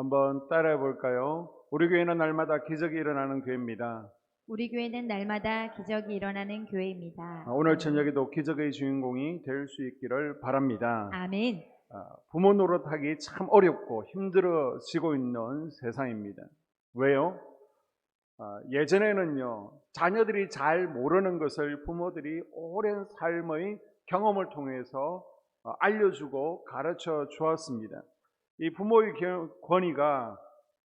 한번 따라해 볼까요? 우리 교회는 날마다 기적이 일어나는 교회입니다. 우리 교회는 날마다 기적이 일어나는 교회입니다. 아, 오늘 저녁에도 기적의 주인공이 될 수 있기를 바랍니다. 아멘. 아, 부모 노릇하기 참 어렵고 힘들어지고 있는 세상입니다. 왜요? 아, 예전에는요, 자녀들이 잘 모르는 것을 부모들이 오랜 삶의 경험을 통해서 어, 알려주고 가르쳐 주었습니다. 이 부모의 겨- 권위가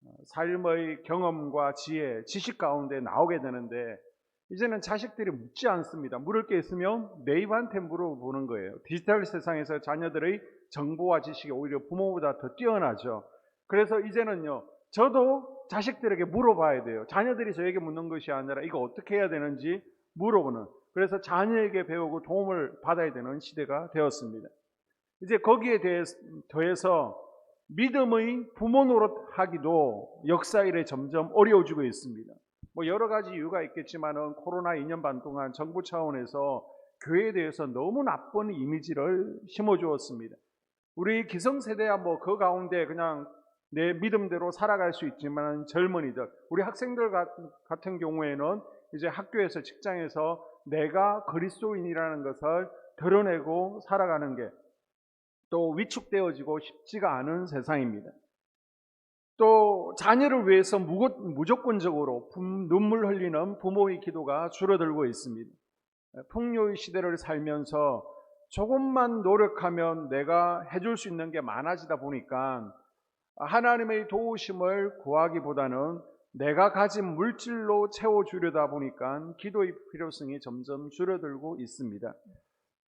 어, 삶의 경험과 지혜, 지식 가운데 나오게 되는데 이제는 자식들이 묻지 않습니다. 물을 게 있으면 내 입한테 물어보는 거예요. 디지털 세상에서 자녀들의 정보와 지식이 오히려 부모보다 더 뛰어나죠. 그래서 이제는요, 저도 자식들에게 물어봐야 돼요. 자녀들이 저에게 묻는 것이 아니라 이거 어떻게 해야 되는지 물어보는. 그래서 자녀에게 배우고 도움을 받아야 되는 시대가 되었습니다. 이제 거기에 대해 더해서 믿음의 부모 노릇하기도 역사 이래 점점 어려워지고 있습니다. 뭐 여러 가지 이유가 있겠지만은 코로나 2년 반 동안 정부 차원에서 교회에 대해서 너무 나쁜 이미지를 심어주었습니다. 우리 기성세대야 뭐 그 가운데 그냥 내 믿음대로 살아갈 수 있지만 젊은이들, 우리 학생들 같- 같은 경우에는 이제 학교에서 직장에서 내가 그리스도인이라는 것을 드러내고 살아가는 게 또 위축되어지고 쉽지가 않은 세상입니다. 또 자녀를 위해서 무조건적으로 품- 눈물 흘리는 부모의 기도가 줄어들고 있습니다. 풍요의 시대를 살면서 조금만 노력하면 내가 해줄 수 있는 게 많아지다 보니까 하나님의 도우심을 구하기보다는 내가 가진 물질로 채워주려다 보니까 기도의 필요성이 점점 줄어들고 있습니다.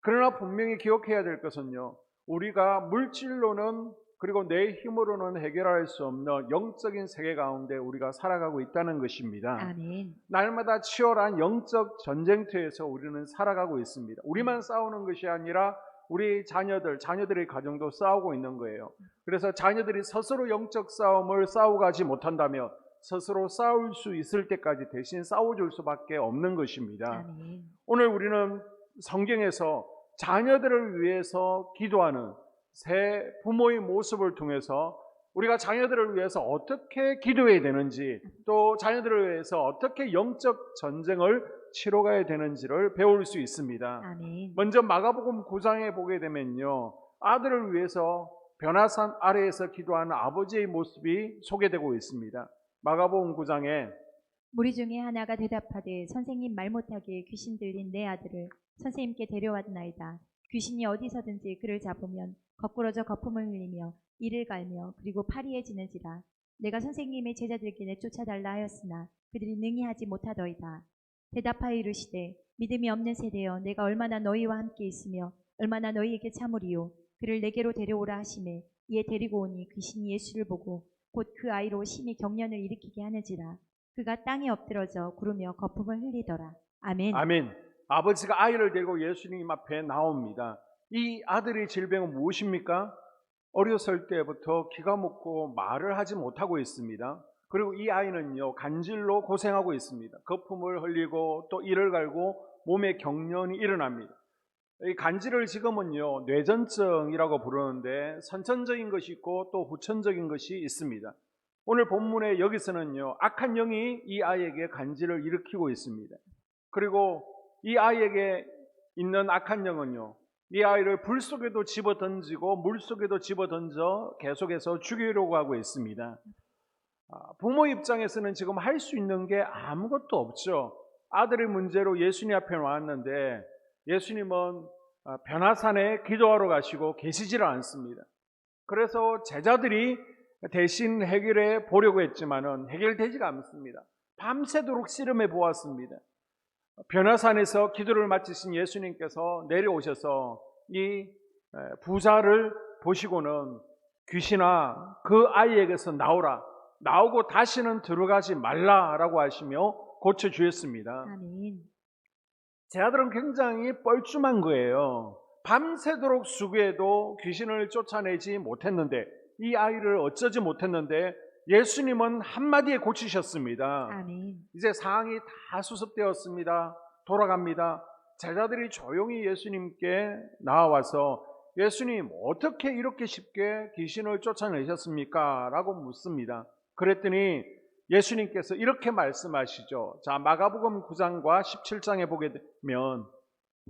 그러나 분명히 기억해야 될 것은요, 우리가 물질로는 그리고 내 힘으로는 해결할 수 없는 영적인 세계 가운데 우리가 살아가고 있다는 것입니다. 아멘. 날마다 치열한 영적 전쟁터에서 우리는 살아가고 있습니다. 우리만 싸우는 것이 아니라 우리 자녀들, 자녀들의 가정도 싸우고 있는 거예요. 그래서 자녀들이 스스로 영적 싸움을 싸워가지 못한다면 스스로 싸울 수 있을 때까지 대신 싸워줄 수밖에 없는 것입니다. 아멘. 오늘 우리는 성경에서 자녀들을 위해서 기도하는 새 부모의 모습을 통해서 우리가 자녀들을 위해서 어떻게 기도해야 되는지 또 자녀들을 위해서 어떻게 영적 전쟁을 치러가야 되는지를 배울 수 있습니다. 아멘. 먼저 마가복음 9장에 보게 되면요. 아들을 위해서 변화산 아래에서 기도하는 아버지의 모습이 소개되고 있습니다. 마가복음 9장에 무리 중에 하나가 대답하되 선생님 말 못하게 귀신 들린 내 아들을 선생님께 데려왔나이다. 귀신이 어디서든지 그를 잡으면 거꾸러져 거품을 흘리며 이를 갈며 그리고 파리에 지는지라. 내가 선생님의 제자들께 내쫓아달라 하였으나 그들이 능히 하지 못하더이다. 대답하여 이르시되 믿음이 없는 세대여 내가 얼마나 너희와 함께 있으며 얼마나 너희에게 참으리요 그를 내게로 데려오라 하심에 이에 데리고 오니 귀신이 예수를 보고 곧 그 아이로 심히 경련을 일으키게 하는지라 그가 땅에 엎드러져 구르며 거품을 흘리더라. 아멘. 아멘. 아버지가 아이를 데리고 예수님 앞에 나옵니다. 이 아들의 질병은 무엇입니까? 어렸을 때부터 기가 먹고 말을 하지 못하고 있습니다. 그리고 이 아이는요, 간질로 고생하고 있습니다. 거품을 흘리고 또 이를 갈고 몸에 경련이 일어납니다. 이 간질을 지금은요, 뇌전증이라고 부르는데 선천적인 것이 있고 또 후천적인 것이 있습니다. 오늘 본문에 여기서는요, 악한 영이 이 아이에게 간질을 일으키고 있습니다. 그리고 이 아이에게 있는 악한 영은요, 이 아이를 불 속에도 집어 던지고 물 속에도 집어 던져 계속해서 죽이려고 하고 있습니다. 아, 부모 입장에서는 지금 할 수 있는 게 아무것도 없죠. 아들의 문제로 예수님 앞에 왔는데 예수님은 아, 변화산에 기도하러 가시고 계시지를 않습니다. 그래서 제자들이 대신 해결해 보려고 했지만은 해결되지가 않습니다. 밤새도록 씨름해 보았습니다. 변화산에서 기도를 마치신 예수님께서 내려오셔서 이 부자를 보시고는 귀신아 그 아이에게서 나오라 나오고 다시는 들어가지 말라라고 하시며 고쳐 주셨습니다. 아멘. 제 아들은 굉장히 뻘쭘한 거예요. 밤새도록 수고해도 귀신을 쫓아내지 못했는데 이 아이를 어쩌지 못했는데 예수님은 한마디에 고치셨습니다. 아멘. 이제 상황이 다 수습되었습니다. 돌아갑니다. 제자들이 조용히 예수님께 나와서 예수님 어떻게 이렇게 쉽게 귀신을 쫓아내셨습니까? 라고 묻습니다. 그랬더니 예수님께서 이렇게 말씀하시죠. 자, 마가복음 9장과 17장에 보게 되면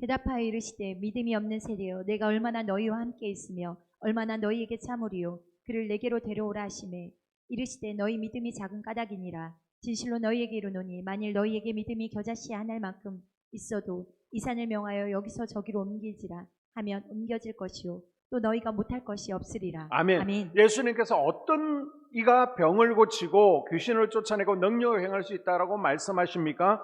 대답하여 이르시되 믿음이 없는 세대여 내가 얼마나 너희와 함께 있으며 얼마나 너희에게 참으리요 그를 내게로 데려오라 하시매 이르시되 너희 믿음이 작은 까닭이니라 진실로 너희에게 이르노니 만일 너희에게 믿음이 겨자씨 하나일 만큼 있어도 이 산을 명하여 여기서 저기로 옮길지라 하면 옮겨질 것이요 또 너희가 못할 것이 없으리라 아멘. 아멘. 예수님께서 어떤 이가 병을 고치고 귀신을 쫓아내고 능력을 행할 수 있다라고 말씀하십니까?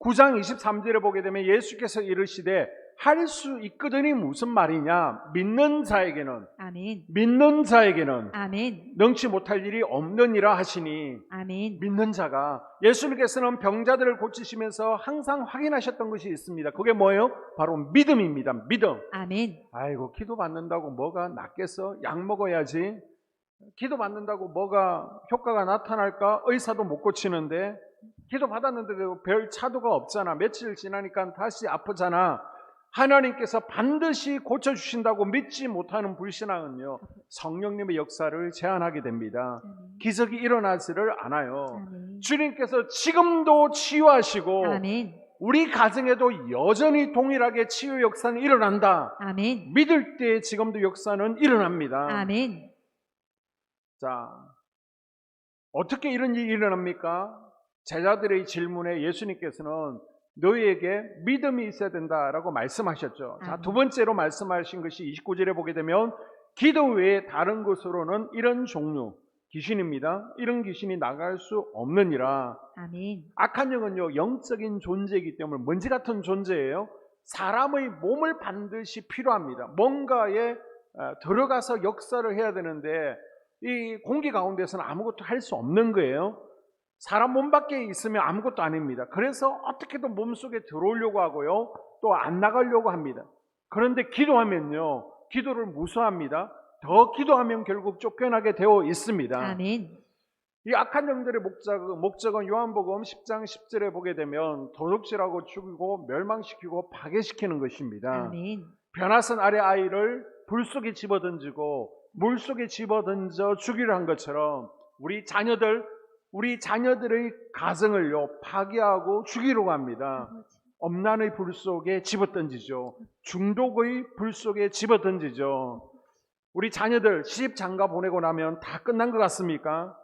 9장 23절에 보게 되면 예수께서 이르시되 할 수 있거든이 무슨 말이냐? 믿는 자에게는 아멘 믿는 자에게는 아멘 능치 못할 일이 없느니라 하시니 아멘 믿는 자가 예수님께서는 병자들을 고치시면서 항상 확인하셨던 것이 있습니다. 그게 뭐예요? 바로 믿음입니다. 믿음. 아멘 아이고 기도 받는다고 뭐가 낫겠어? 약 먹어야지. 기도 받는다고 뭐가 효과가 나타날까? 의사도 못 고치는데 기도 받았는데도 별 차도가 없잖아. 며칠 지나니까 다시 아프잖아. 하나님께서 반드시 고쳐주신다고 믿지 못하는 불신앙은요 성령님의 역사를 제한하게 됩니다. 아멘 기적이 일어나지를 않아요. 아멘 주님께서 지금도 치유하시고 아멘 우리 가정에도 여전히 동일하게 치유 역사는 일어난다. 아멘 믿을 때 지금도 역사는 일어납니다. 아멘 자, 어떻게 이런 일이 일어납니까? 제자들의 질문에 예수님께서는 너희에게 믿음이 있어야 된다라고 말씀하셨죠. 자. 두 번째로 말씀하신 것이 29절에 보게 되면 기도 외에 다른 곳으로는 이런 종류 귀신입니다. 이런 귀신이 나갈 수 없느니라. 아멘 악한 영은요 영적인 존재이기 때문에 먼지 같은 존재예요. 사람의 몸을 반드시 필요합니다. 뭔가에 어, 들어가서 역사를 해야 되는데 이 공기 가운데서는 아무것도 할 수 없는 거예요. 사람 몸 밖에 있으면 아무것도 아닙니다. 그래서 어떻게든 몸 속에 들어오려고 하고요. 또 안 나가려고 합니다. 그런데 기도하면요. 기도를 무서워합니다. 더 기도하면 결국 쫓겨나게 되어 있습니다. 아멘 이 악한 영들의 목적, 목적은 요한복음 10장 10절에 보게 되면 도둑질하고 죽이고 멸망시키고 파괴시키는 것입니다. 아멘 변화선 아래 아이를 불 속에 집어던지고 물 속에 집어던져 죽이려 한 것처럼 우리 자녀들, 우리 자녀들의 가정을요 파괴하고 죽이려고 합니다. 엄난의 불 속에 집어던지죠. 중독의 불 속에 집어던지죠. 우리 자녀들 시집 장가 보내고 나면 다 끝난 것 같습니까?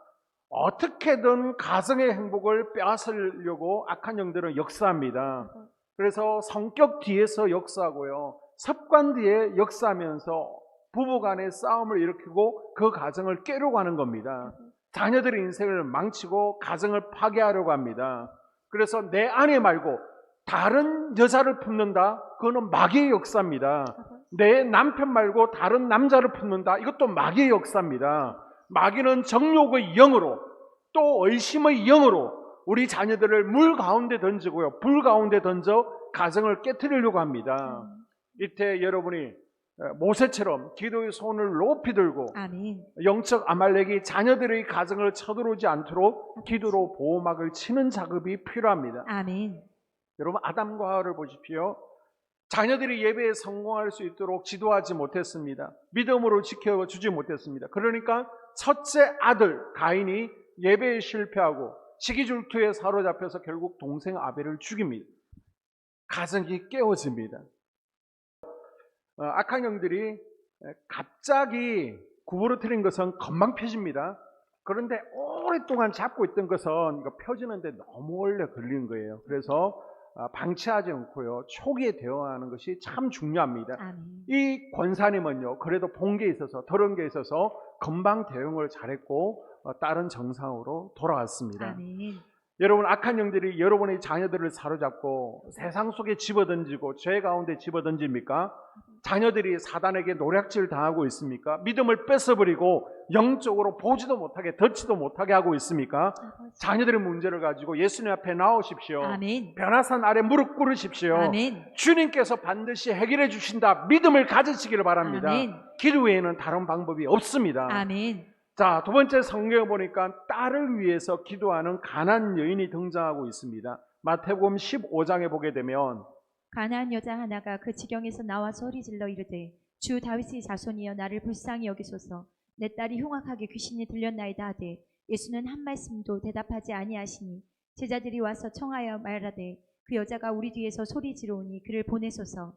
어떻게든 가정의 행복을 빼앗으려고 악한 영들은 역사합니다. 그래서 성격 뒤에서 역사하고요. 습관 뒤에 역사하면서 부부 간의 싸움을 일으키고 그 가정을 깨려고 하는 겁니다. 자녀들의 인생을 망치고 가정을 파괴하려고 합니다. 그래서 내 아내 말고 다른 여자를 품는다? 그거는 마귀의 역사입니다. 내 남편 말고 다른 남자를 품는다? 이것도 마귀의 역사입니다. 마귀는 정욕의 영으로 또 의심의 영으로 우리 자녀들을 물 가운데 던지고요. 불 가운데 던져 가정을 깨뜨리려고 합니다. 이때 여러분이 모세처럼 기도의 손을 높이 들고 아멘 영적 아말렉이 자녀들의 가정을 쳐들어오지 않도록 기도로 보호막을 치는 작업이 필요합니다. 아멘 여러분 아담과 하와를 보십시오. 자녀들이 예배에 성공할 수 있도록 지도하지 못했습니다. 믿음으로 지켜주지 못했습니다. 그러니까 첫째 아들 가인이 예배에 실패하고 시기줄투에 사로잡혀서 결국 동생 아벨을 죽입니다. 가정이 깨어집니다. 어, 악한 영들이 갑자기 구부러뜨린 것은 금방 펴집니다. 그런데 오랫동안 잡고 있던 것은 이거 펴지는데 너무 오래 걸리는 거예요. 그래서 아, 방치하지 않고요. 초기에 대응하는 것이 참 중요합니다. 아멘 이 권사님은요, 그래도 본 게 있어서, 들은 게 있어서 금방 대응을 잘했고, 어, 다른 정상으로 돌아왔습니다. 아멘 여러분, 악한 영들이 여러분의 자녀들을 사로잡고 세상 속에 집어던지고 죄 가운데 집어던집니까? 자녀들이 사단에게 노략질 당하고 있습니까? 믿음을 뺏어버리고 영적으로 보지도 못하게, 듣지도 못하게 하고 있습니까? 아버지. 자녀들의 문제를 가지고 예수님 앞에 나오십시오. 아멘 변화산 아래 무릎 꿇으십시오. 아멘 주님께서 반드시 해결해 주신다. 믿음을 가지시기를 바랍니다. 아멘 기도 외에는 다른 방법이 없습니다. 아멘 자, 두 번째 성경에 보니까 딸을 위해서 기도하는 가난 여인이 등장하고 있습니다. 마태복음 15장에 보게 되면 가나안 여자 하나가 그 지경에서 나와 소리질러 이르되 주 다윗의 자손이여 나를 불쌍히 여기소서 내 딸이 흉악하게 귀신이 들렸나이다 하되 예수는 한 말씀도 대답하지 아니하시니 제자들이 와서 청하여 말하되 그 여자가 우리 뒤에서 소리 지르오니 그를 보내소서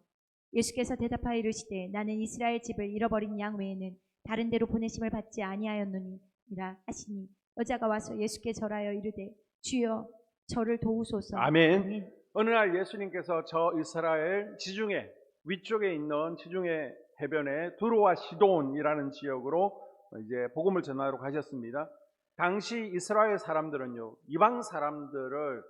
예수께서 대답하여 이르시되 나는 이스라엘 집을 잃어버린 양 외에는 다른 데로 보내심을 받지 아니하였노니라 하시니 여자가 와서 예수께 절하여 이르되 주여 저를 도우소서 아멘. 어느 날 예수님께서 저 이스라엘 지중해 위쪽에 있는 지중해 해변에 두로와 시돈이라는 지역으로 이제 복음을 전하러 가셨습니다. 당시 이스라엘 사람들은요 이방 사람들을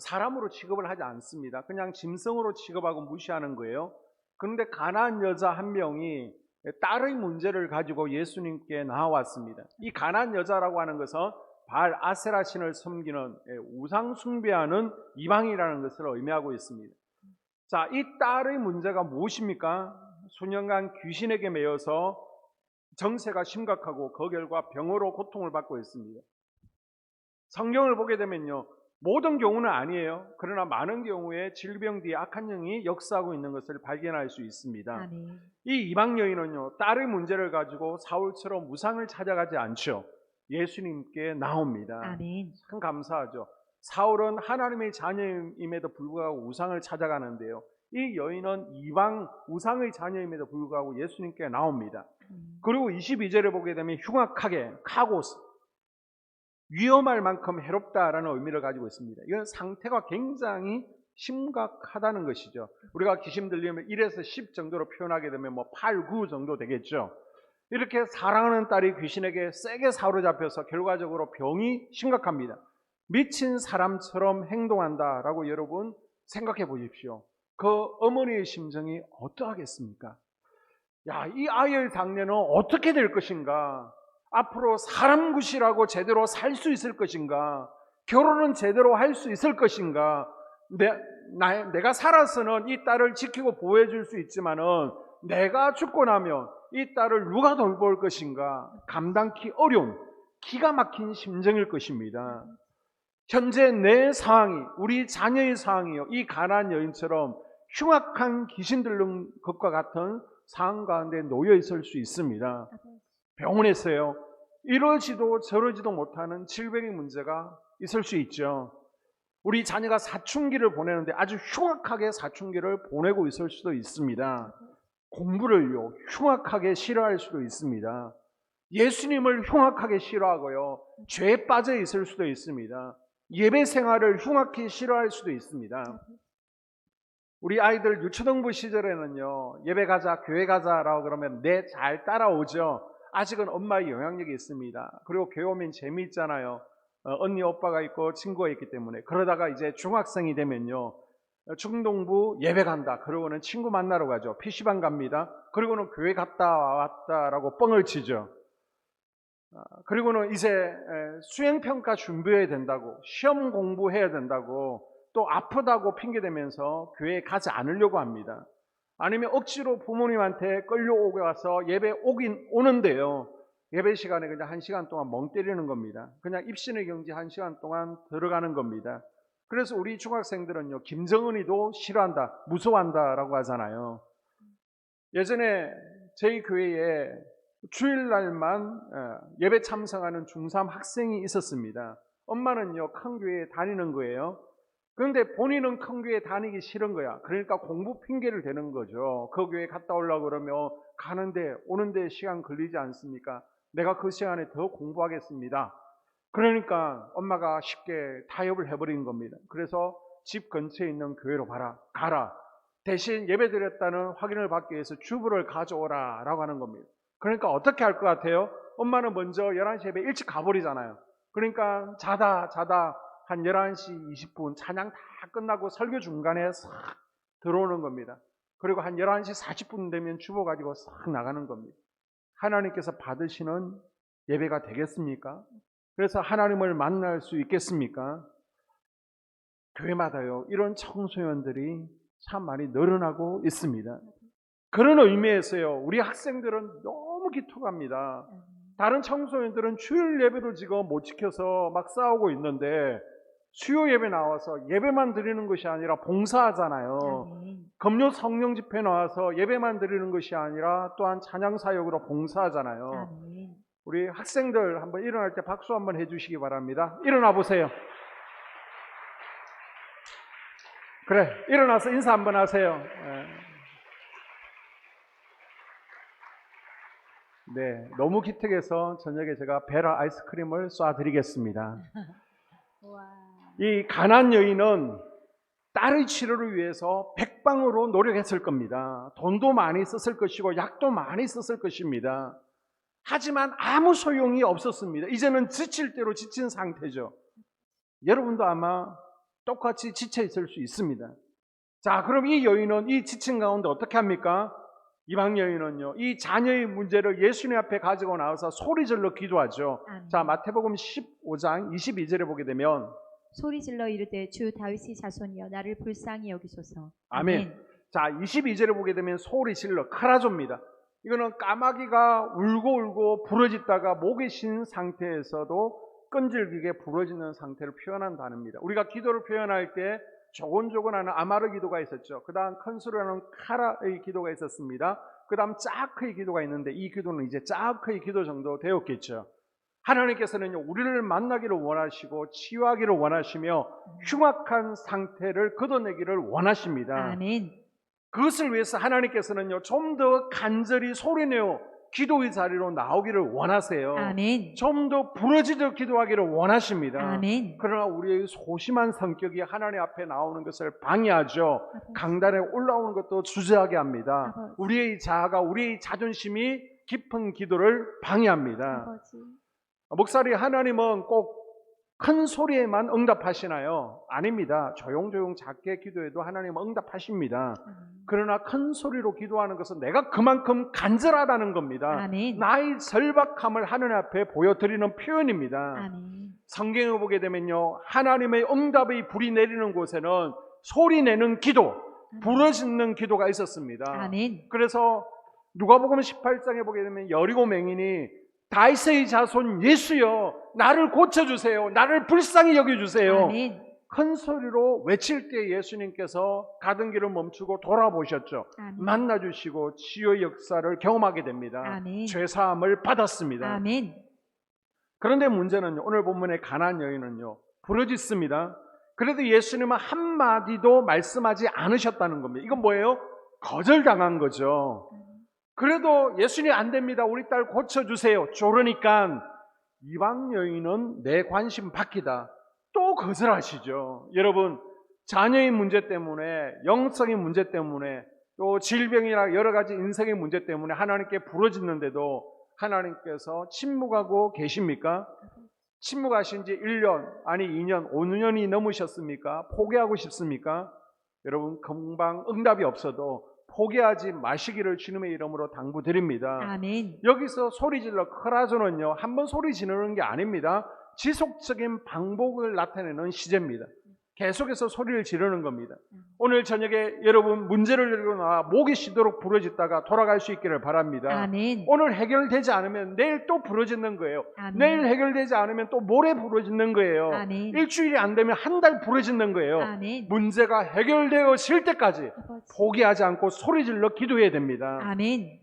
사람으로 취급을 하지 않습니다. 그냥 짐승으로 취급하고 무시하는 거예요. 그런데 가나안 여자 한 명이 딸의 문제를 가지고 예수님께 나왔습니다. 이 가나안 여자라고 하는 것은 바알 아세라 신을 섬기는 예, 우상 숭배하는 이방이라는 것을 의미하고 있습니다. 자, 이 딸의 문제가 무엇입니까? 수년간 귀신에게 매여서 정세가 심각하고 그 결과 병으로 고통을 받고 있습니다. 성경을 보게 되면요. 모든 경우는 아니에요. 그러나 많은 경우에 질병 뒤에 악한 영이 역사하고 있는 것을 발견할 수 있습니다. 아멘. 이 이방 여인은요, 딸의 문제를 가지고 사울처럼 무상을 찾아가지 않죠. 예수님께 나옵니다. 아멘. 참 감사하죠. 사울은 하나님의 자녀임에도 불구하고 우상을 찾아가는데요. 이 여인은 이방 우상의 자녀임에도 불구하고 예수님께 나옵니다. 음. 그리고 22절에 보게 되면 흉악하게 카고스 위험할 만큼 해롭다라는 의미를 가지고 있습니다. 이건 상태가 굉장히 심각하다는 것이죠. 우리가 귀신 들리면 1에서 10 정도로 표현하게 되면 뭐 8, 9 정도 되겠죠. 이렇게 사랑하는 딸이 귀신에게 세게 사로잡혀서 결과적으로 병이 심각합니다. 미친 사람처럼 행동한다라고 여러분 생각해 보십시오. 그 어머니의 심정이 어떠하겠습니까? 야, 이 아이의 장래는 어떻게 될 것인가? 앞으로 사람 굿이라고 제대로 살 수 있을 것인가? 결혼은 제대로 할 수 있을 것인가? 내, 나, 내가 살아서는 이 딸을 지키고 보호해 줄 수 있지만은 내가 죽고 나면 이 딸을 누가 돌볼 것인가? 감당키 어려운 기가 막힌 심정일 것입니다. 현재 내 상황이 우리 자녀의 상황이요. 이 가난 여인처럼 흉악한 귀신 들른 것과 같은 상황 가운데 놓여 있을 수 있습니다. 병원에서요. 이러지도 저러지도 못하는 질병의 문제가 있을 수 있죠. 우리 자녀가 사춘기를 보내는데 아주 흉악하게 사춘기를 보내고 있을 수도 있습니다. 공부를요, 흉악하게 싫어할 수도 있습니다. 예수님을 흉악하게 싫어하고요, 죄에 빠져 있을 수도 있습니다. 예배 생활을 흉악히 싫어할 수도 있습니다. 우리 아이들 유초등부 시절에는요, 예배 가자, 교회 가자라고 그러면 내잘 따라오죠. 아직은 엄마의 영향력이 있습니다. 그리고 교회 오면 재미있잖아요. 어, 언니, 오빠가 있고 친구가 있기 때문에. 그러다가 이제 중학생이 되면요, 어, 중동부 예배 간다. 그러고는 친구 만나러 가죠. PC방 갑니다. 그리고는 교회 갔다 왔다라고 뻥을 치죠. 아, 그리고는 이제 에, 수행평가 준비해야 된다고, 시험 공부해야 된다고, 또 아프다고 핑계대면서 교회에 가지 않으려고 합니다. 아니면 억지로 부모님한테 끌려오게 와서 예배 오긴 오는데요. 예배 시간에 그냥 한 시간 동안 멍 때리는 겁니다. 그냥 입신의 경지 한 시간 동안 들어가는 겁니다. 그래서 우리 중학생들은요, 김정은이도 싫어한다, 무서워한다라고 하잖아요. 예전에 저희 교회에 주일날만 어, 예배 참석하는 중3 학생이 있었습니다. 엄마는요, 큰 교회에 다니는 거예요. 그런데 본인은 큰 교회 다니기 싫은 거야. 그러니까 공부 핑계를 대는 거죠. 그 교회 갔다 오려고 그러면 가는데, 오는데 시간 걸리지 않습니까? 내가 그 시간에 더 공부하겠습니다. 그러니까 엄마가 쉽게 타협을 해버린 겁니다. 그래서 집 근처에 있는 교회로 가라. 가라. 대신 예배 드렸다는 확인을 받기 위해서 주부를 가져오라. 라고 하는 겁니다. 그러니까 어떻게 할 것 같아요? 엄마는 먼저 11시 예배 일찍 가버리잖아요. 그러니까 자다, 자다 한 11시 20분 찬양 다 끝나고 설교 중간에 싹 들어오는 겁니다. 그리고 한 11시 40분 되면 주보 가지고 싹 나가는 겁니다. 하나님께서 받으시는 예배가 되겠습니까? 그래서 하나님을 만날 수 있겠습니까? 교회마다요, 이런 청소년들이 참 많이 늘어나고 있습니다. 그런 의미에서요, 우리 학생들은 너무 기특합니다. 다른 청소년들은 주일 예배도 지금 못 지켜서 막 싸우고 있는데, 수요 예배 나와서 예배만 드리는 것이 아니라 봉사하잖아요. 아멘. 금요 성령 집회 나와서 예배만 드리는 것이 아니라 또한 찬양 사역으로 봉사하잖아요. 아멘. 우리 학생들 한번 일어날 때 박수 한번 해주시기 바랍니다. 일어나 보세요. 그래, 일어나서 인사 한번 하세요. 예. 네, 너무 기특해서 저녁에 제가 베라 아이스크림을 쏴드리겠습니다. 와. 이 가난 여인은 딸의 치료를 위해서 백방으로 노력했을 겁니다. 돈도 많이 썼을 것이고 약도 많이 썼을 것입니다. 하지만 아무 소용이 없었습니다. 이제는 지칠 대로 지친 상태죠. 여러분도 아마 똑같이 지쳐 있을 수 있습니다. 자, 그럼 이 여인은 이 지친 가운데 어떻게 합니까? 이방 여인은요, 이 자녀의 문제를 예수님 앞에 가지고 나와서 소리질러 기도하죠. 자, 마태복음 15장 22절에 보게 되면 소리 질러 이르되 주 다윗의 자손이여 나를 불쌍히 여기소서. 아멘. 자, 22절에 보게 되면 소리 질러 크라조입니다. 이거는 까마귀가 울고 울고 부러졌다가 목이 쉰 상태에서도 끈질기게 부러지는 상태를 표현한 단어입니다. 우리가 기도를 표현할 때 조곤조곤하는 아마르 기도가 있었죠. 그 다음 큰 소리하는 카라의 기도가 있었습니다. 그 다음 짜크의 기도가 있는데 이 기도는 이제 짜크의 기도 정도 되었겠죠. 하나님께서는 우리를 만나기를 원하시고 치유하기를 원하시며 흉악한 상태를 걷어내기를 원하십니다. 아멘. 그것을 위해서 하나님께서는요, 좀 더 간절히 소리내어 기도의 자리로 나오기를 원하세요. 아멘. 좀 더 부러지듯 기도하기를 원하십니다. 아멘. 그러나 우리의 소심한 성격이 하나님 앞에 나오는 것을 방해하죠. 강단에 올라오는 것도 주저하게 합니다. 아버지. 우리의 자아가, 우리의 자존심이 깊은 기도를 방해합니다. 아버지. 목사리 하나님은 꼭 큰 소리에만 응답하시나요? 아닙니다. 조용조용 작게 기도해도 하나님은 응답하십니다. 아멘. 그러나 큰 소리로 기도하는 것은 내가 그만큼 간절하다는 겁니다. 아멘. 나의 절박함을 하나님 앞에 보여드리는 표현입니다. 아멘. 성경을 보게 되면요. 하나님의 응답의 불이 내리는 곳에는 소리 내는 기도, 부러짓는 기도가 있었습니다. 아멘. 그래서 누가복음 18장에 보게 되면 여리고 맹인이 다이스의 자손 예수여 나를 고쳐주세요. 나를 불쌍히 여겨주세요. 아멘. 큰 소리로 외칠 때 예수님께서 가던 길을 멈추고 돌아보셨죠. 아멘. 만나주시고 치유의 역사를 경험하게 됩니다. 아멘. 죄사함을 받았습니다. 아멘. 그런데 문제는 오늘 본문의 가난 여인은요 부러졌습니다. 그래도 예수님은 한 마디도 말씀하지 않으셨다는 겁니다. 이건 뭐예요? 거절당한 거죠. 그래도 예수님 안 됩니다. 우리 딸 고쳐주세요. 저러니까 이방 여인은 내 관심 받기다. 또 거절하시죠. 여러분, 자녀의 문제 때문에, 영성의 문제 때문에, 또 질병이나 여러 가지 인생의 문제 때문에 하나님께 부러졌는데도 하나님께서 침묵하고 계십니까? 침묵하신 지 1년, 아니 2년, 5년이 넘으셨습니까? 포기하고 싶습니까? 여러분, 금방 응답이 없어도 포기하지 마시기를 주님의 이름으로 당부드립니다. 아멘. 여기서 소리질러 크라조는요, 한 번 소리 지르는 게 아닙니다. 지속적인 방법을 나타내는 시제입니다. 계속해서 소리를 지르는 겁니다. 오늘 저녁에 여러분 문제를 일어나 목이 쉬도록 부러졌다가 돌아갈 수 있기를 바랍니다. 아멘. 오늘 해결되지 않으면 내일 또 부러지는 거예요. 아멘. 내일 해결되지 않으면 또 모레 부러지는 거예요. 아멘. 일주일이 안 되면 한 달 부러지는 거예요. 아멘. 문제가 해결되어질 때까지. 포기하지 않고 소리질러 기도해야 됩니다. 아멘.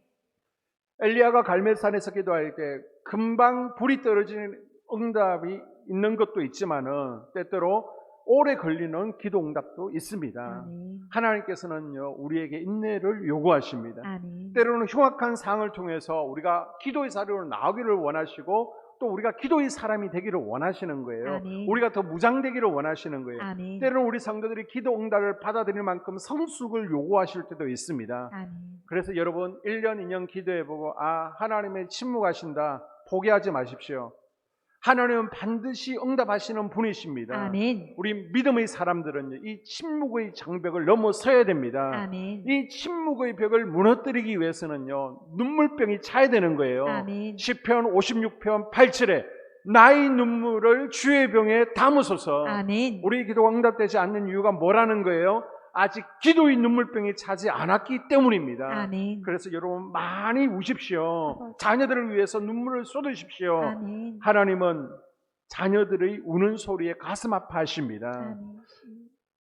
엘리야가 갈멜산에서 기도할 때 금방 불이 떨어지는 응답이 있는 것도 있지만은 때때로 오래 걸리는 기도 응답도 있습니다. 아멘. 하나님께서는요 우리에게 인내를 요구하십니다. 아멘. 때로는 흉악한 상황을 통해서 우리가 기도의 자리로 나오기를 원하시고 또 우리가 기도의 사람이 되기를 원하시는 거예요. 아멘. 우리가 더 무장되기를 원하시는 거예요. 아멘. 때로는 우리 성도들이 기도 응답을 받아들일 만큼 성숙을 요구하실 때도 있습니다. 아멘. 그래서 여러분 1년 2년 기도해 보고 아 하나님의 침묵하신다 포기하지 마십시오. 하나님은 반드시 응답하시는 분이십니다. 아멘. 우리 믿음의 사람들은요 이 침묵의 장벽을 넘어서야 됩니다. 아멘. 이 침묵의 벽을 무너뜨리기 위해서는요 눈물병이 차야 되는 거예요. 아멘. 시편 56편 8절에 나의 눈물을 주의 병에 담으소서. 아멘. 우리 기도가 응답되지 않는 이유가 뭐라는 거예요? 아직 기도의 눈물병이 차지 않았기 때문입니다. 아멘. 그래서 여러분 많이 우십시오. 자녀들을 위해서 눈물을 쏟으십시오. 아멘. 하나님은 자녀들의 우는 소리에 가슴 아파하십니다. 아멘.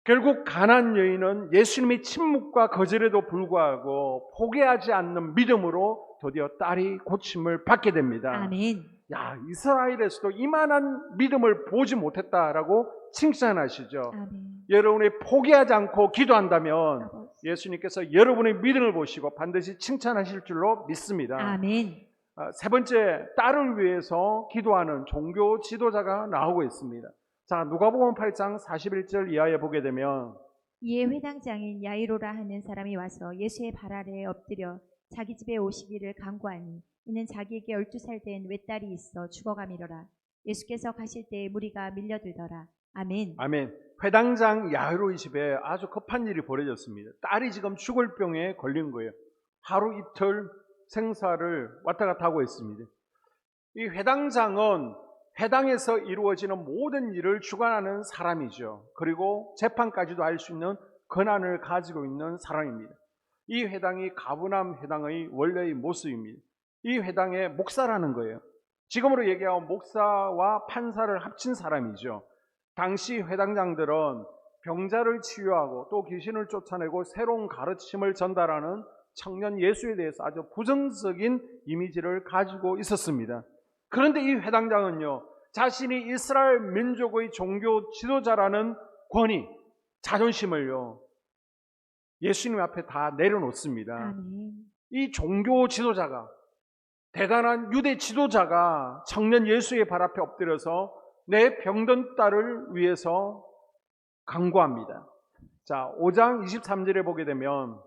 결국 가난 여인은 예수님의 침묵과 거절에도 불구하고 포기하지 않는 믿음으로 드디어 딸이 고침을 받게 됩니다. 아멘. 야, 이스라엘에서도 이만한 믿음을 보지 못했다라고 칭찬하시죠. 아멘. 여러분이 포기하지 않고 기도한다면. 예수님께서 여러분의 믿음을 보시고 반드시 칭찬하실 줄로 믿습니다. 아멘. 아, 세 번째, 딸을 위해서 기도하는 종교 지도자가 나오고 있습니다. 자, 누가복음 8장 41절 이하에 보게 되면 이에 회당 장인 야이로라 하는 사람이 와서 예수의 발 아래에 엎드려 자기 집에 오시기를 간구하니 이는 자기에게 열두 살 된 외딸이 있어 죽어가미러라. 예수께서 가실 때에 무리가 밀려들더라. 아멘. 아멘. 회당장 야이로의 집에 아주 급한 일이 벌어졌습니다. 딸이 지금 죽을 병에 걸린 거예요. 하루 이틀 생사를 왔다 갔다 하고 있습니다. 이 회당장은 회당에서 이루어지는 모든 일을 주관하는 사람이죠. 그리고 재판까지도 할 수 있는 권한을 가지고 있는 사람입니다. 이 회당이 가부남 회당의 원래의 모습입니다. 이 회당의 목사라는 거예요. 지금으로 얘기하면 목사와 판사를 합친 사람이죠. 당시 회당장들은 병자를 치유하고 또 귀신을 쫓아내고 새로운 가르침을 전달하는 청년 예수에 대해서 아주 부정적인 이미지를 가지고 있었습니다. 그런데 이 회당장은요, 자신이 이스라엘 민족의 종교 지도자라는 권위, 자존심을요, 예수님 앞에 다 내려놓습니다. 아멘. 이 종교 지도자가 대단한 유대 지도자가 청년 예수의 발 앞에 엎드려서 내 병든 딸을 위해서 강구합니다. 자, 5장 23절에 보게 되면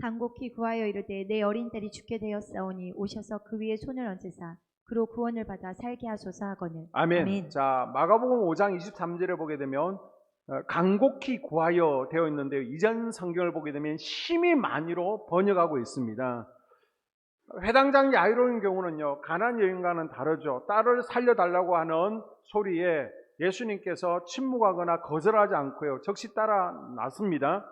간곡히 구하여 이르되 내 어린 딸이 죽게 되었사오니 오셔서 그 위에 손을 얹으사 그로 구원을 받아 살게 하소서 하거늘. 아멘. 아멘. 자, 마가복음 5장 23절에 보게 되면 어, 간곡히 구하여 되어 있는데요. 이전 성경을 보게 되면 심히 많이로 번역하고 있습니다. 회당장 야이로인 경우는요, 가난 여인과는 다르죠. 딸을 살려달라고 하는 소리에 예수님께서 침묵하거나 거절하지 않고요, 즉시 따라 났습니다.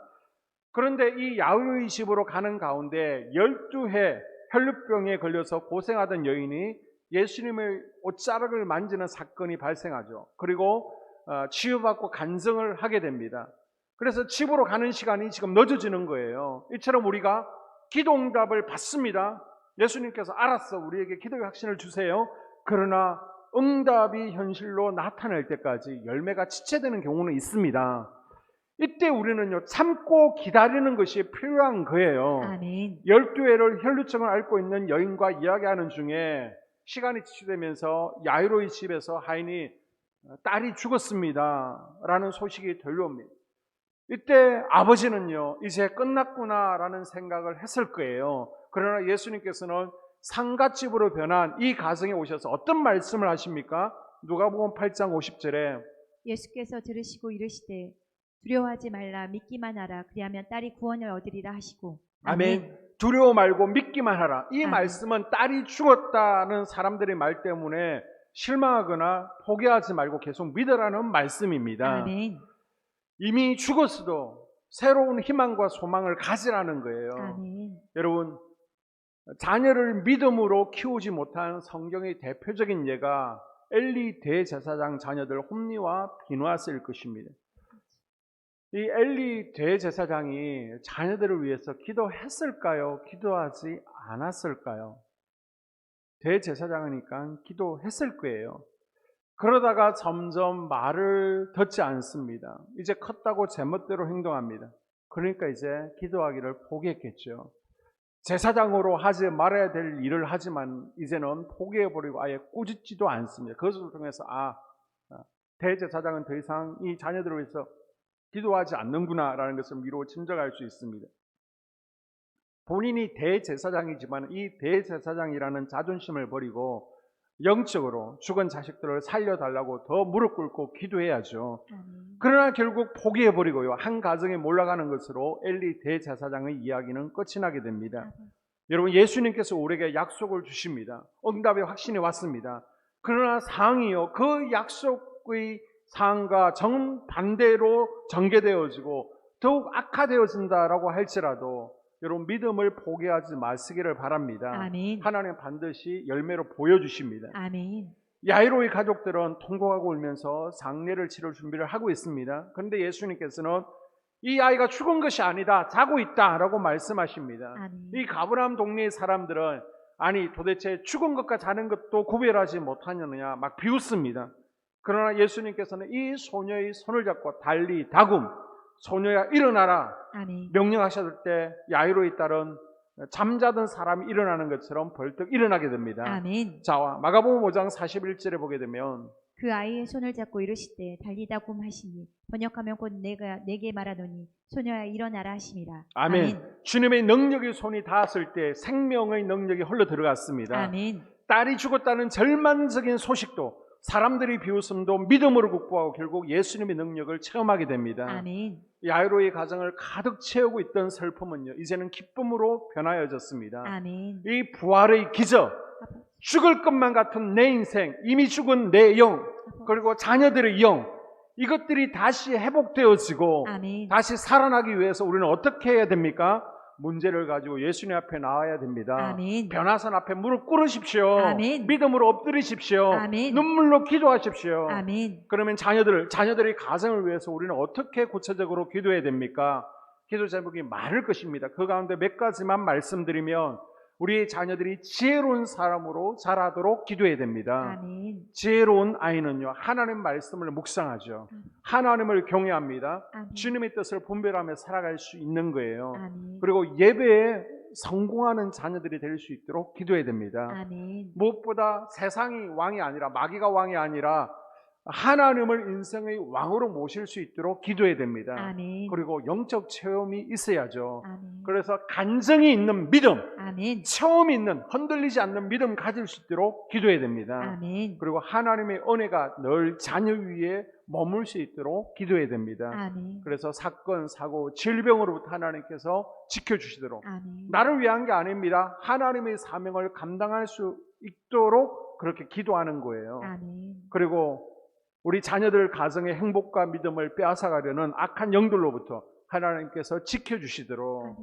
그런데 이 야이로의 집으로 가는 가운데 12해 혈류병에 걸려서 고생하던 여인이 예수님의 옷자락을 만지는 사건이 발생하죠. 그리고 어, 치유받고 간증을 하게 됩니다. 그래서 집으로 가는 시간이 지금 늦어지는 거예요. 이처럼 우리가 기도 응답을 받습니다. 예수님께서 알았어. 우리에게 기도의 확신을 주세요. 그러나 응답이 현실로 나타날 때까지 열매가 지체되는 경우는 있습니다. 이때 우리는요, 참고 기다리는 것이 필요한 거예요. 아멘. 12회를 혈류증을 앓고 있는 여인과 이야기하는 중에 시간이 지체되면서 야이로의 집에서 하인이 딸이 죽었습니다. 라는 소식이 들려옵니다. 이때 아버지는요, 이제 끝났구나라는 생각을 했을 거예요. 그러나 예수님께서는 상갓집으로 변한 이 가정에 오셔서 어떤 말씀을 하십니까? 누가복음 8장 50절에 예수께서 들으시고 이르시되 두려워하지 말라 믿기만 하라 그리하면 딸이 구원을 얻으리라 하시고 아멘. 두려워 말고 믿기만 하라. 이 아멘. 말씀은 딸이 죽었다는 사람들의 말 때문에 실망하거나 포기하지 말고 계속 믿으라는 말씀입니다. 아멘. 이미 죽었어도 새로운 희망과 소망을 가지라는 거예요. 아멘. 여러분, 자녀를 믿음으로 키우지 못한 성경의 대표적인 예가 엘리 대제사장 자녀들 홈리와 비누아스일 것입니다. 이 엘리 대제사장이 자녀들을 위해서 기도했을까요? 기도하지 않았을까요? 대제사장이니까 기도했을 거예요. 그러다가 점점 말을 듣지 않습니다. 이제 컸다고 제멋대로 행동합니다. 그러니까 이제 기도하기를 포기했겠죠. 제사장으로 하지 말아야 될 일을 하지만 이제는 포기해버리고 아예 꾸짖지도 않습니다. 그것을 통해서 아 대제사장은 더 이상 이 자녀들을 위해서 기도하지 않는구나라는 것을 미루어 짐작할 수 있습니다. 본인이 대제사장이지만 이 대제사장이라는 자존심을 버리고 영적으로 죽은 자식들을 살려달라고 더 무릎 꿇고 기도해야죠. 그러나 결국 포기해버리고요. 한 가정에 몰락하는 것으로 엘리 대제사장의 이야기는 끝이 나게 됩니다. 여러분 예수님께서 우리에게 약속을 주십니다. 응답의 확신이 왔습니다. 그러나 상황이요 그 약속의 상황과 정반대로 전개되어지고 더욱 악화되어진다라고 할지라도 여러분 믿음을 포기하지 마시기를 바랍니다. 아멘. 하나님 반드시 열매로 보여주십니다. 아멘. 야이로의 가족들은 통곡하고 울면서 장례를 치를 준비를 하고 있습니다. 그런데 예수님께서는 이 아이가 죽은 것이 아니다. 자고 있다라고 말씀하십니다. 아멘. 이 가브람 동네의 사람들은 아니 도대체 죽은 것과 자는 것도 구별하지 못하느냐 막 비웃습니다. 그러나 예수님께서는 이 소녀의 손을 잡고 달리 다굼 소녀야 일어나라 아멘. 명령하셨을 때 야이로의 딸은 잠자던 사람이 일어나는 것처럼 벌떡 일어나게 됩니다. 아멘. 자, 마가복음 5장 41절에 보게 되면 그 아이의 손을 잡고 이르시되 달리다굼 하시니 번역하면 곧 내가 내게 말하노니 소녀야 일어나라 하심이라. 아멘. 주님의 능력의 손이 닿았을 때 생명의 능력이 흘러 들어갔습니다. 아멘. 딸이 죽었다는 절망적인 소식도 사람들이 비웃음도 믿음으로 극복하고 결국 예수님의 능력을 체험하게 됩니다. 아멘. 야이로의 가정을 가득 채우고 있던 슬픔은요 이제는 기쁨으로 변하여졌습니다. 아멘. 이 부활의 기적, 죽을 것만 같은 내 인생, 이미 죽은 내 영, 그리고 자녀들의 영, 이것들이 다시 회복되어지고 아멘. 다시 살아나기 위해서 우리는 어떻게 해야 됩니까? 문제를 가지고 예수님 앞에 나와야 됩니다. 아멘. 변화산 앞에 무릎 꿇으십시오. 아멘. 믿음으로 엎드리십시오. 아멘. 눈물로 기도하십시오. 아멘. 그러면 자녀들, 자녀들의 가정을 위해서 우리는 어떻게 구체적으로 기도해야 됩니까? 기도 제목이 많을 것입니다. 그 가운데 몇 가지만 말씀드리면 우리 자녀들이 지혜로운 사람으로 자라도록 기도해야 됩니다. 아멘. 지혜로운 아이는요, 하나님 말씀을 묵상하죠. 하나님을 경외합니다. 아멘. 주님의 뜻을 분별하며 살아갈 수 있는 거예요. 아멘. 그리고 예배에 성공하는 자녀들이 될 수 있도록 기도해야 됩니다. 아멘. 무엇보다 세상이 왕이 아니라 마귀가 왕이 아니라 하나님을 인생의 왕으로 모실 수 있도록 기도해야 됩니다. 아멘. 그리고 영적 체험이 있어야죠. 아멘. 그래서 간증이 있는 믿음, 아멘. 체험이 있는 흔들리지 않는 믿음 가질 수 있도록 기도해야 됩니다. 아멘. 그리고 하나님의 은혜가 늘 자녀 위에 머물 수 있도록 기도해야 됩니다. 아멘. 그래서 사건, 사고, 질병으로부터 하나님께서 지켜주시도록 아멘. 나를 위한 게 아닙니다. 하나님의 사명을 감당할 수 있도록 그렇게 기도하는 거예요. 아멘. 그리고 우리 자녀들 가정의 행복과 믿음을 빼앗아가려는 악한 영들로부터 하나님께서 지켜주시도록.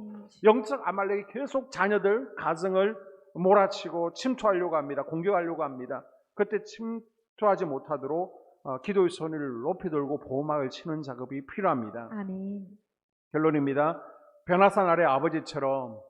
영적 아말렉이 계속 자녀들 가정을 몰아치고 침투하려고 합니다. 공격하려고 합니다. 그때 침투하지 못하도록 어, 기도의 손을 높이 들고 보호막을 치는 작업이 필요합니다. 아멘. 결론입니다. 변화산 아래 아버지처럼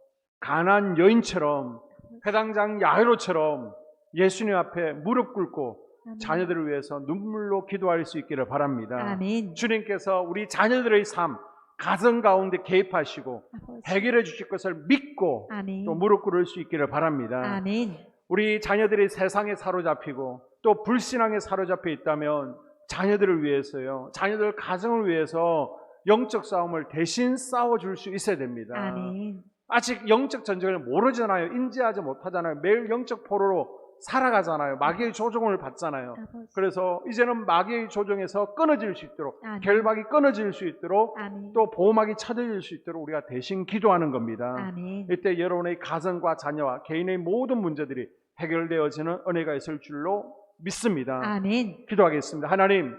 가난 여인처럼 회당장 야이로처럼 예수님 앞에 무릎 꿇고. 자녀들을 위해서 눈물로 기도할 수 있기를 바랍니다. 아멘. 주님께서 우리 자녀들의 삶, 가정 가운데 개입하시고. 해결해 주실 것을 믿고 아멘. 또 무릎 꿇을 수 있기를 바랍니다. 아멘. 우리 자녀들이 세상에 사로잡히고 또 불신앙에 사로잡혀 있다면 자녀들을 위해서요. 자녀들 가정을 위해서 영적 싸움을 대신 싸워줄 수 있어야 됩니다. 아멘. 아직 영적 전쟁을 모르잖아요. 인지하지 못하잖아요. 매일 영적 포로로 살아가잖아요. 마귀의 조종을 받잖아요. 그래서 이제는 마귀의 조종에서 끊어질 수 있도록 아멘. 결박이 끊어질 수 있도록 아멘. 또 보호막이 쳐져질 수 있도록 우리가 대신 기도하는 겁니다. 아멘. 이때 여러분의 가정과 자녀와 개인의 모든 문제들이 해결되어지는 은혜가 있을 줄로 믿습니다. 아멘. 기도하겠습니다. 하나님,